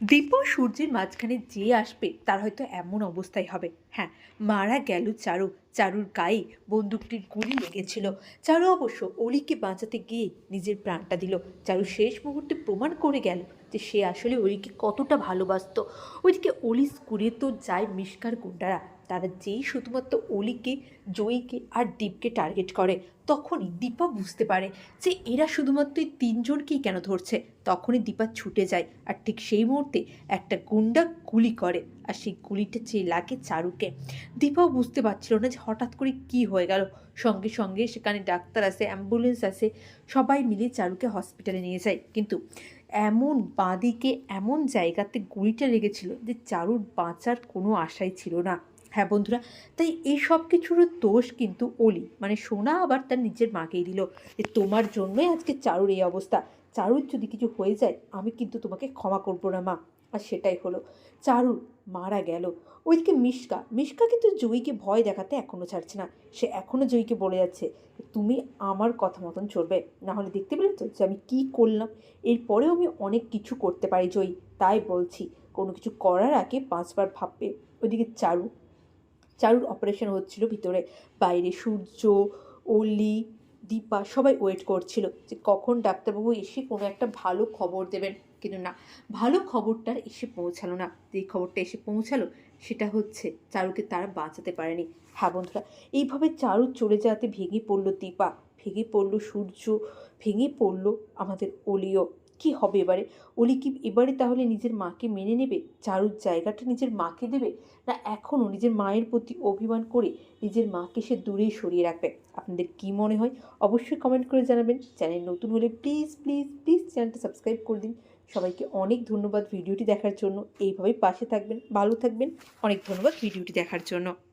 দীপ সূর্যের মাঝখানে যে আসবে, তার হয়তো এমন অবস্থাই হবে। হ্যাঁ মারা গেল চারু। চারুর গায়ে বন্দুকটির গুলি লেগেছিল। চারু অবশ্য অলিকে বাঁচাতে গিয়ে নিজের প্রাণটা দিল। চারু শেষ মুহূর্তে প্রমাণ করে গেল যে সে আসলে অলিকে কতটা ভালোবাসত। ওইদিকে অলি স্কুলে তো যায় মিষ্কার গুন্ডারা। তারা যেই শুধুমাত্র অলিকে, জয়ীকে আর দীপকে টার্গেট করে, তখনই দীপা বুঝতে পারে যে এরা শুধুমাত্র এই তিনজনকেই কেন ধরছে। তখনই দীপা ছুটে যায় আর ঠিক সেই মুহূর্তে একটা গুন্ডা গুলি করে আর সেই গুলিটা চেয়ে লাগে চারুকে। দীপাও বুঝতে পারছিল না যে হঠাৎ করে কি হয়ে গেল। সঙ্গে সঙ্গে সেখানে ডাক্তার আসে অ্যাম্বুলেন্স আসে সবাই মিলে চারুকে হসপিটালে নিয়ে যায়। কিন্তু এমন বাঁদিকে এমন জায়গাতে গুলিটা লেগেছিল যে চারুর বাঁচার কোনো আশাই ছিল না। হ্যাঁ বন্ধুরা, তাই এই সব কিছুর দোষ কিন্তু অলি। মানে সোনা আবার তার নিজের মাকেই দিল যে, তোমার জন্যই আজকে চারুর এই অবস্থা। চারুর যদি কিছু হয়ে যায়, আমি কিন্তু তোমাকে ক্ষমা করব না, মা। আর সেটাই হলো। চারুর মারা গেল। ওইদিকে মিশকা মিশকা কিন্তু জয়ীকে ভয় দেখাতে এখনও ছাড়ছে না। সে এখনও জয়ীকে বলে যাচ্ছে তুমি আমার কথা মতন চলবে। নাহলে দেখতে পেলে তো যে, আমি কী করলাম? এরপরেও আমি অনেক কিছু করতে পারি জয়ী। তাই বলছি, কোনো কিছু করার আগে পাঁচবার ভাববে। ওইদিকে চারু চারুর অপারেশন হচ্ছিল, ভিতরে বাইরে সূর্য, অলি, দীপা সবাই ওয়েট করছিল যে কখন ডাক্তারবাবু এসে কোনো একটা ভালো খবর দেবেন। কিন্তু না, ভালো খবরটার এসে পৌঁছালো না। যে খবরটা এসে পৌঁছালো সেটা হচ্ছে চারুকে তারা বাঁচাতে পারেনি। হ্যাঁ বন্ধুরা, এইভাবে চারু চলে যাওয়াতে ভেঙে পড়ল দীপা, ভেঙে পড়ল সূর্য, ভেঙে পড়ল আমাদের অলিও। কি হবে এবারে? অলি কি এবারে তাহলে নিজের মাকে মেনে নেবে? চারুর জায়গাটা নিজের মাকে দেবে? না এখনও নিজের মায়ের প্রতি অভিমান করে নিজের মাকে সে দূরেই সরিয়ে রাখবে? আপনাদের কি মনে হয়? অবশ্যই কমেন্ট করে জানাবেন। চ্যানেল নতুন হলে প্লিজ প্লিজ প্লিজ চ্যানেলটা সাবস্ক্রাইব করে দিন। সবাইকে অনেক ধন্যবাদ ভিডিওটি দেখার জন্য। এইভাবেই পাশে থাকবেন, ভালো থাকবেন। অনেক ধন্যবাদ ভিডিওটি দেখার জন্য।